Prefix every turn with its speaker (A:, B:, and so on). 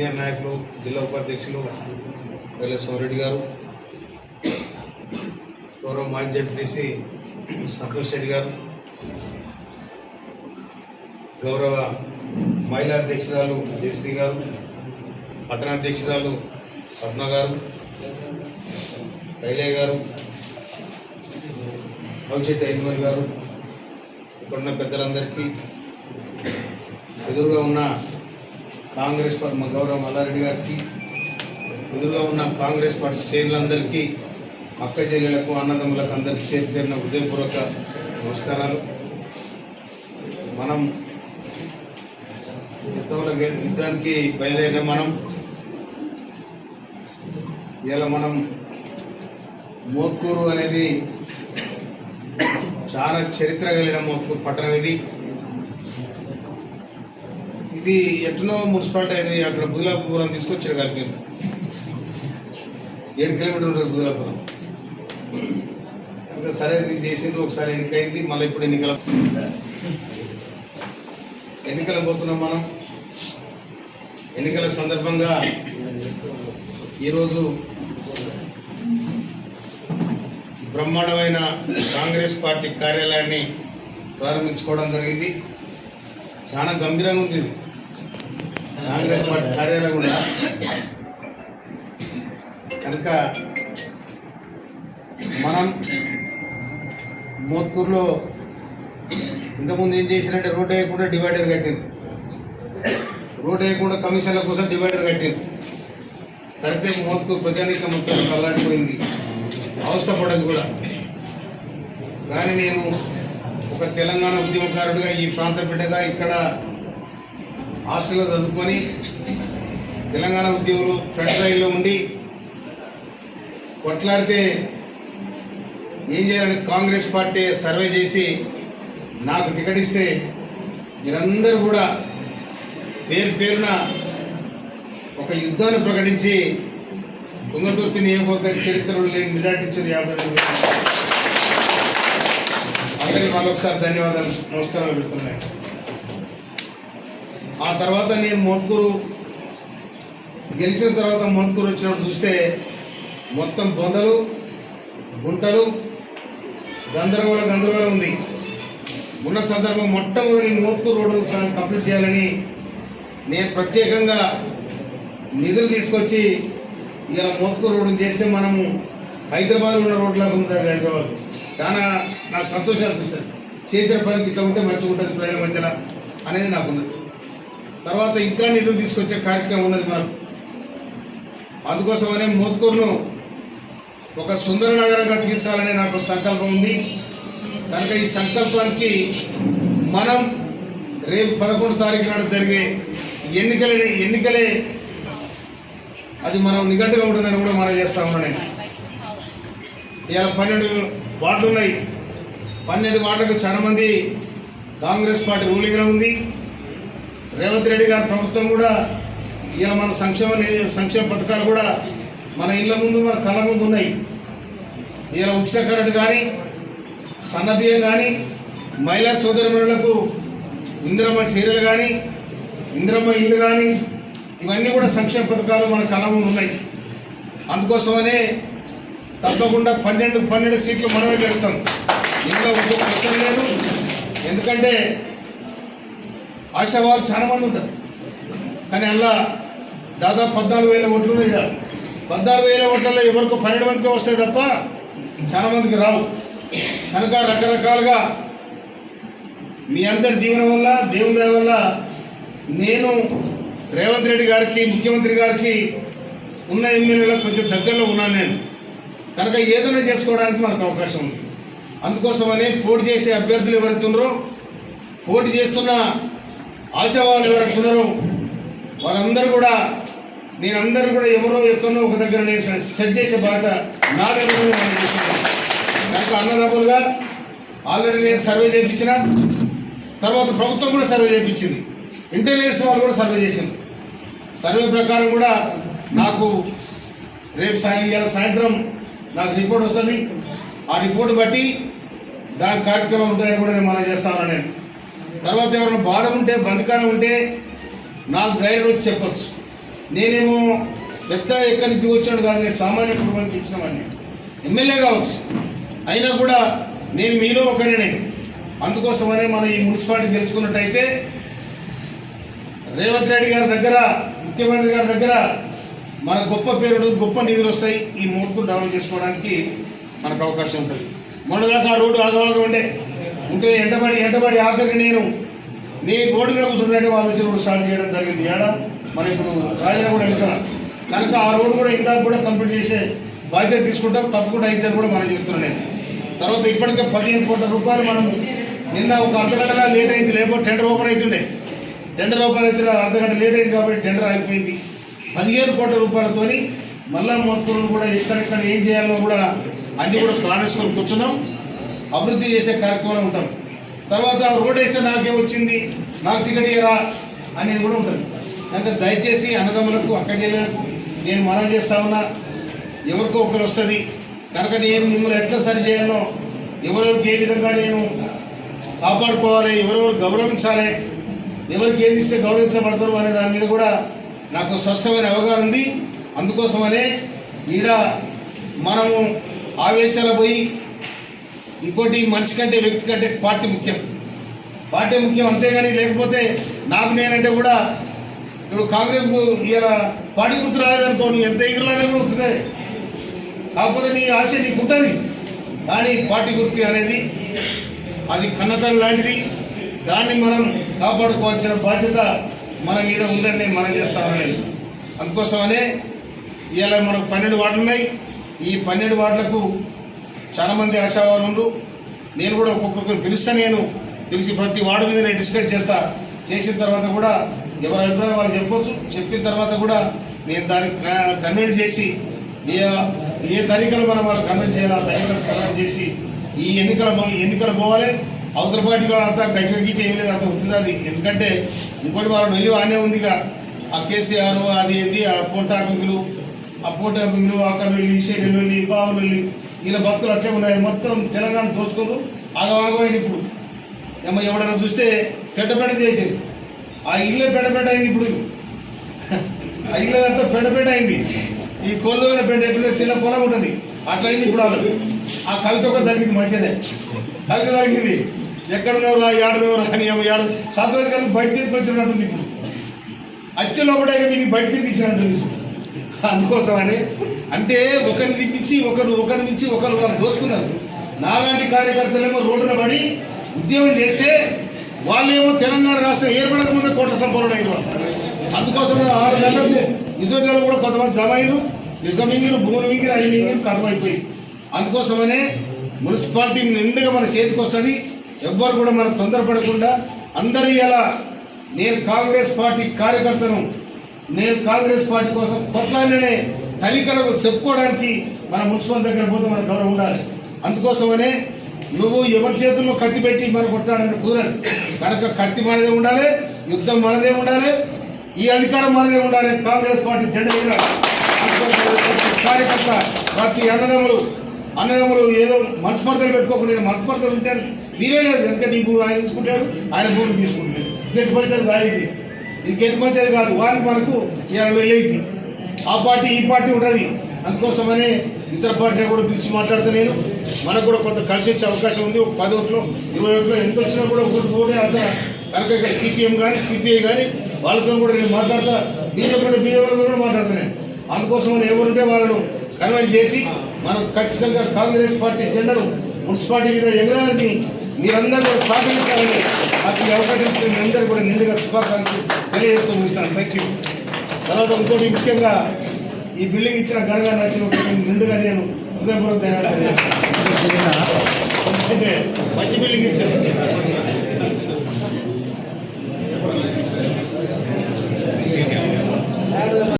A: Senior నాయకులు జిల్లా ఉపాధ్యక్షులు రెడ్డి గారు గౌరవ మాజీ జడ్పీసీ సంతోష్ రెడ్డి గారు గౌరవ మహిళా అధ్యక్షురాలు జయశ్రీ గారు పట్టణ అధ్యక్షురాలు పద్మ గారు కైలయ్య గారు భవిష్యత్ ఐదుమల్ గారు ఇక్కడున్న పెద్దలందరికీ ఎదురుగా ఉన్న కాంగ్రెస్ పార్టీ మా గౌరవ మల్లారెడ్డి గారికి ఎదురుగా ఉన్న కాంగ్రెస్ పార్టీ శ్రేణులందరికీ అక్క చెల్లెలకు అన్నదమ్ములకు అందరికీ చేరిపోయిన హృదయపూర్వక నమస్కారాలు. మనం యుద్ధంలో యుద్ధానికి బయలుదేరిన మనం ఇలా మనం మోత్కూరు అనేది చాలా చరిత్ర కలిగిన మోత్కూరు పట్టణం ఇది. ఇది ఎట్నో మున్సిపాలిటీ అది అక్కడ బుదిలాపురం తీసుకొచ్చారు కలిపి ఏడు కిలోమీటర్ ఉంటుంది బుదిలాపురం ఇంకా సరే ఇది చేసిండ్రు ఒకసారి ఎన్నికైంది మళ్ళీ ఇప్పుడు ఎన్నికల ఎన్నికల పోతున్నాం మనం. ఎన్నికల సందర్భంగా ఈరోజు బ్రహ్మాండమైన కాంగ్రెస్ పార్టీ కార్యాలయాన్ని ప్రారంభించుకోవడం జరిగింది. చాలా గంభీరంగా ఉంది ఇది. కాంగ్రెస్ పార్టీ కార్యాలయం కూడా కనుక మనం మోత్కూరులో ఇంతకుముందు ఏం చేసినట్టే రోడ్ వేయకుండా డివైడర్ కట్టింది. రోడ్ వేయకుండా కమిషన్ల కోసం డివైడర్ కట్టింది. కడితే మోత్కూరు ప్రజానిక మొత్తం కల్లాడిపోయింది అవస్థపడదు కూడా. కానీ నేను ఒక తెలంగాణ ఉద్యమకారుడిగా ఈ ప్రాంత బిడ్డగా ఇక్కడ హాస్టల్లో చదువుకొని తెలంగాణ ఉద్యోగులు ఫ్రంట్ లైన్లో ఉండి కొట్లాడితే ఏం చేయాలని కాంగ్రెస్ పార్టీ సర్వే చేసి నాకు టికెట్ ఇస్తే మీరందరూ కూడా పేరు పేరున ఒక యుద్ధాన్ని ప్రకటించి తుంగతుర్తి నియోజకవర్గ చరిత్రలో లేని నిరాటించిన యాభై అందరికీ మరొకసారి ధన్యవాదాలు. నమస్కారాలు పెడుతున్నాయి. తర్వాత నేను మోత్కూరు గెలిచిన తర్వాత మోత్కూరు వచ్చినప్పుడు చూస్తే మొత్తం బొందలు గుంటలు గందరగోళ గందరగోళం ఉంది. ఉన్న సందర్భం మొట్టమొదటి మోత్కూరు రోడ్డు కంప్లీట్ చేయాలని నేను ప్రత్యేకంగా నిధులు తీసుకొచ్చి ఇలా మోత్కూరు రోడ్డు చేస్తే మనము హైదరాబాద్లో ఉన్న రోడ్లాగా ఉంది హైదరాబాద్. చాలా నాకు సంతోషం అనిపిస్తుంది. చేసిన పనికి ఇట్లా ఉంటే మంచిగా ఉంటుంది ప్రజల మధ్యలో అనేది నాకు ఉన్నది. తర్వాత ఇంకా నిధులు తీసుకొచ్చే కార్యక్రమం ఉన్నది మనకు అందుకోసమనే మోత్కూరును ఒక సుందర నగరంగా తీర్చాలనే నాకు సంకల్పం ఉంది. కనుక ఈ సంకల్పానికి మనం రేపు పదకొండు తారీఖు నాడు జరిగే ఎన్నికలే ఎన్నికలే అది మనం నిఘంటుగా ఉంటుందని కూడా మనం చేస్తా ఉన్నాను నేను. ఇవాళ పన్నెండు వార్డులు ఉన్నాయి పన్నెండు వార్డులకు చాలామంది కాంగ్రెస్ పార్టీ రూలింగ్లో ఉంది. రేవంత్ రెడ్డి గారి ప్రభుత్వం కూడా ఇలా మన సంక్షేమ సంక్షేమ పథకాలు కూడా మన ఇళ్ళ ముందు మన కళ్ళ ముందు ఉన్నాయి. ఇలా ఉచిత కరెంట్ కానీ సన్నబియ్యం కానీ మహిళా సోదరిమణులకు ఇందిరమ్మ చీరలు కానీ ఇందిరమ్మ ఇల్లు కానీ ఇవన్నీ కూడా సంక్షేమ పథకాలు మన కళ్ళ ముందు ఉన్నాయి. అందుకోసమనే తప్పకుండా పన్నెండు పన్నెండు సీట్లు మనమే గెలుస్తాం. ఇంట్లో ఒక్క లేదు. ఎందుకంటే ఆశావాళ్ళు చాలా మంది ఉంటారు. కానీ అలా దాదాపు పద్నాలుగు వేల ఓట్లు ఉన్నాయి పద్నాలుగు వేల ఓట్లలో ఎవరికో పన్నెండు మందికి వస్తాయి తప్ప చాలా మందికి రావు. కనుక రకరకాలుగా మీ అందరి దీవెన వల్ల దేవుని దయ వల్ల నేను రేవంత్ రెడ్డి గారికి ముఖ్యమంత్రి గారికి ఉన్న ఎమ్మెల్యేలకు కొంచెం దగ్గరలో ఉన్నాను నేను. కనుక ఏదైనా చేసుకోవడానికి మనకు అవకాశం ఉంది. అందుకోసమనే పోటీ చేసే అభ్యర్థులు ఎవరైతే ఉన్నారో పోటీ చేస్తున్న ఆశావాళ్ళు ఎవరైతే ఉన్నారో వాళ్ళందరూ కూడా నేను అందరూ కూడా ఎవరో ఎక్కడో ఒక దగ్గర నేను సెట్ చేసే బాధ్యత నా దగ్గర నాకు అన్నదమ్ములుగా ఆల్రెడీ నేను సర్వే చేయించిన తర్వాత ప్రభుత్వం కూడా సర్వే చేయించింది. ఇంటెలిజెన్స్ వాళ్ళు కూడా సర్వే చేసింది సర్వే ప్రకారం కూడా నాకు రేపు సాయం సాయంత్రం నాకు రిపోర్ట్ వస్తుంది. ఆ రిపోర్ట్ బట్టి దాని కార్యక్రమం ఉంటాయని కూడా నేను మనం చేస్తాను నేను. తర్వాత ఎవరైనా బాధ ఉంటే బంధకారం ఉంటే నాకు డైరెక్ట్ వచ్చి చెప్పచ్చు. నేనేమో పెద్ద ఎక్కడి నుంచి వచ్చాడు కాదు నేను సామాన్య కుటుంబం నుంచి వచ్చిన వాడిని. ఎమ్మెల్యే కావచ్చు. అయినా కూడా నేను మీలో ఒకరినే. అందుకోసమనే మనం ఈ మున్సిపాలిటీ తెలుసుకున్నట్టయితే రేవంత్ రెడ్డి గారి దగ్గర ముఖ్యమంత్రి గారి దగ్గర మన గొప్ప పేరుడు గొప్ప నిధులు వస్తాయి. ఈ మూడుకు డెవలప్ చేసుకోవడానికి మనకు అవకాశం ఉంటుంది. మొన్నదాకా ఆ రోడ్డు ఆగవాగా ఉండే. ఉంటే ఎండబడి ఎండబడి ఆఖరికి నేను నీ రోడ్డు మీద కూర్చున్నట్టు ఆలోచన కూడా స్టార్ట్ చేయడం జరిగింది. ఏడ? మనం ఇప్పుడు రాజన కూడా వెళ్తున్నాం. కనుక ఆ రోడ్డు కూడా ఇందాక కూడా కంప్లీట్ చేసే బాధ్యత తీసుకుంటాం. తప్పకుండా అయితే కూడా మనం చెప్తున్నాను నేను. తర్వాత ఇప్పటికే పదిహేను కోట్ల రూపాయలు మనం నిన్న ఒక అర్ధగంటగా లేట్ అయింది. లేకపోతే టెండర్ ఓపెన్ అవుతుండే. టెండర్ ఓపెన్ అయితే అర్ధగంట లేట్ అయింది కాబట్టి టెండర్ అయిపోయింది పదిహేను కోట్ల రూపాయలతోని మళ్ళా మొత్తం కూడా ఎక్కడెక్కడ ఏం చేయాలో కూడా అన్నీ కూడా ప్లాన్ వేసుకొని కూర్చున్నాం. అభివృద్ధి చేసే కార్యక్రమం ఉంటాం. తర్వాత రోడ్ వేస్తే నాకేం వచ్చింది నాకు టికెట్ ఇయరా అనేది కూడా ఉంటుంది. కనుక దయచేసి అన్నదమ్ములకు అక్క చెల్లెలకు నేను మనం చేస్తా ఉన్నా ఎవరికో ఒకరు వస్తుంది. కనుక నేను మిమ్మల్ని ఎట్లా సరి చేయాలో ఎవరెవరికి ఏ విధంగా నేను కాపాడుకోవాలి ఎవరెవరు గౌరవించాలి ఎవరికి ఏది ఇస్తే గౌరవించబడతారు అనే దాని మీద కూడా నాకు స్పష్టమైన అవగాహన ఉంది. అందుకోసమనే ఈడ మనము ఆవేశాల పోయి ఇంకోటి మనిషి కంటే వ్యక్తి కంటే పార్టీ ముఖ్యం. పార్టీ ముఖ్యం అంతేగాని లేకపోతే నాకు నేనంటే కూడా ఇప్పుడు కాంగ్రెస్ ఇలా పార్టీ గుర్తు రాలేదనుకో నువ్వు ఎంత ఎగురులానే కూడా వస్తుంది కాకపోతే నీ ఆశ నీకు ఉంటుంది కానీ పార్టీ గుర్తు అనేది అది కన్నతల్లి లాంటిది. దాన్ని మనం కాపాడుకోవాల్సిన బాధ్యత మన మీద ఉందని నేను మనం చేస్తానని అందుకోసమనే ఇలా మనకు పన్నెండు వార్డులు ఉన్నాయి ఈ పన్నెండు వార్డులకు చాలామంది ఆశావాలు ఉండ్రు. నేను కూడా ఒక్కొక్కరిని పిలుస్తా నేను పిలిచి ప్రతి వార్డు మీద నేను డిస్కస్ చేస్తా. చేసిన తర్వాత కూడా ఎవరి అభిప్రాయం వాళ్ళు చెప్పొచ్చు. చెప్పిన తర్వాత కూడా నేను దానికి కన్విన్స్ చేసి ఏ ఏ తరీకలు మనం వాళ్ళు కన్విన్స్ చేయాలి ఆ తరీకలు కన్విన్స్ చేసి ఈ ఎన్నికల ఎన్నికలు పోవాలి. అవతల పార్టీగా అంతా గట్టి గిట్టి ఏం లేదు అంత వచ్చింది అది ఎందుకంటే ఇంకోటి వాళ్ళ వెళ్ళి ఆనే ఉందిగా ఆ కేసీఆర్ అది ఏంది? ఆ పోటాపింగులు ఆ పోటాపింగులు అక్కడ వెళ్ళి ఈసేలు వెళ్ళి బావులు వెళ్ళి ఇలా బతుకులు అట్లే ఉన్నాయి. మొత్తం తెలంగాణ దోచుకుంటూ ఆగవాగమైంది ఇప్పుడు. ఏమో ఎవడైనా చూస్తే పెద్దపెట్ట చేసేది ఆ ఇల్లే పెద్దపెట్ట అయింది ఇప్పుడు. ఆ ఇల్లు అంతా అయింది. ఈ కొల్లమైన పెండ ఎట్లా చిన్న పొలం ఉంటుంది. అట్లా అయింది ఇప్పుడు వాళ్ళు ఆ కవిత ఒక జరిగింది మంచిదే. కవిత జరిగింది. ఎక్కడున్నారు ఆ ఏడనెవరు అని ఏమో ఏడు. సంతోష్ గారిని బయట తీసుకొచ్చినట్టుంది ఇప్పుడు. అచ్చ లోపడే మీకు బయటకి తీసినట్టుంది. అందుకోసమని అంటే ఒకరిని దిప్పించి ఒకరు ఒకరి నుంచి ఒకరు వారు దోసుకున్నారు. నాలాంటి కార్యకర్తలేమో రోడ్డున పడి ఉద్యమం చేస్తే వాళ్ళేమో తెలంగాణ రాష్ట్రం ఏర్పడక ముందే కోట్ల సంపూర్ణ అయిన వాళ్ళు అందుకోసం ఆరు నెలలకు నిజంగా కూడా కొంతమంది జమ అయ్యారు ఇసుక మింగిరు భూమి మింగిరు అవి మింగిరు కథమైపోయి అందుకోసమనే మున్సిపాలిటీ నిండుగా మన చేతికి వస్తుంది. ఎవ్వరు కూడా మనం తొందరపడకుండా అందరూ ఎలా నేను కాంగ్రెస్ పార్టీ కార్యకర్తను నేను కాంగ్రెస్ పార్టీ కోసం కొట్లానే తల్లికలకు చెప్పుకోవడానికి మన మున్సిపల్ దగ్గర పోతే మన గౌరవం ఉండాలి. అందుకోసమనే నువ్వు ఎవరి చేతుల్లో కత్తి పెట్టి మన కొట్టాడంటే కుదరదు. కనుక కత్తి మనదే ఉండాలి యుద్ధం మనదే ఉండాలి ఈ అధికారం మనదే ఉండాలి కాంగ్రెస్ పార్టీ జెండా ప్రతి కార్యకర్త ప్రతి అన్నదమ్ములు అన్నదమ్ములు ఏదో మనస్పర్ధలు పెట్టుకోకుండా నేను మనస్పర్ధలు ఉంటాను మీరే లేదు. ఎందుకంటే ఈ భూమి ఆయన తీసుకుంటాడు ఆయన భూమి తీసుకుంటాడు. గట్టి పంచేది కాదు ఇది ఇది గట్టి కాదు వారికి మనకు ఇవాళ వెళ్ళేది ఆ పార్టీ ఈ పార్టీ ఉంటుంది అందుకోసమనే ఇతర పార్టీ కూడా పిలిచి మాట్లాడుతూ నేను మనకు కూడా కొంత కలిసి వచ్చే అవకాశం ఉంది. ఒక పది ఓట్లు ఇరవై ఓట్లు ఎంత వచ్చినా కూడా ఒకరు పోతే అతను కనుక ఇక్కడ సిపిఎం కానీ సిపిఐ కానీ వాళ్ళతో కూడా నేను మాట్లాడతా. బీజేపీ బీజేపీతో కూడా మాట్లాడుతున్నాను అందుకోసం ఎవరుంటే వాళ్ళను కన్వెన్స్ చేసి మనం ఖచ్చితంగా కాంగ్రెస్ పార్టీ జెండాను మున్సిపాలిటీ మీద ఎగరాలని మీరందరూ కూడా సహకరించాలని నాకు ఈ అవకాశం ఇచ్చిన మీ అందరూ కూడా నిండుగా శుభాకాంక్షలు తెలియజేస్తూ ముగిస్తాను. థ్యాంక్ యూ తర్వాత ఇంకోటి ముఖ్యంగా ఈ బిల్డింగ్ ఇచ్చిన ఘనంగా నచ్చిన నిండుగా నేను హృదయపూర్వక ధన్యవాదాలు ఎందుకంటే మంచి బిల్డింగ్ ఇచ్చాను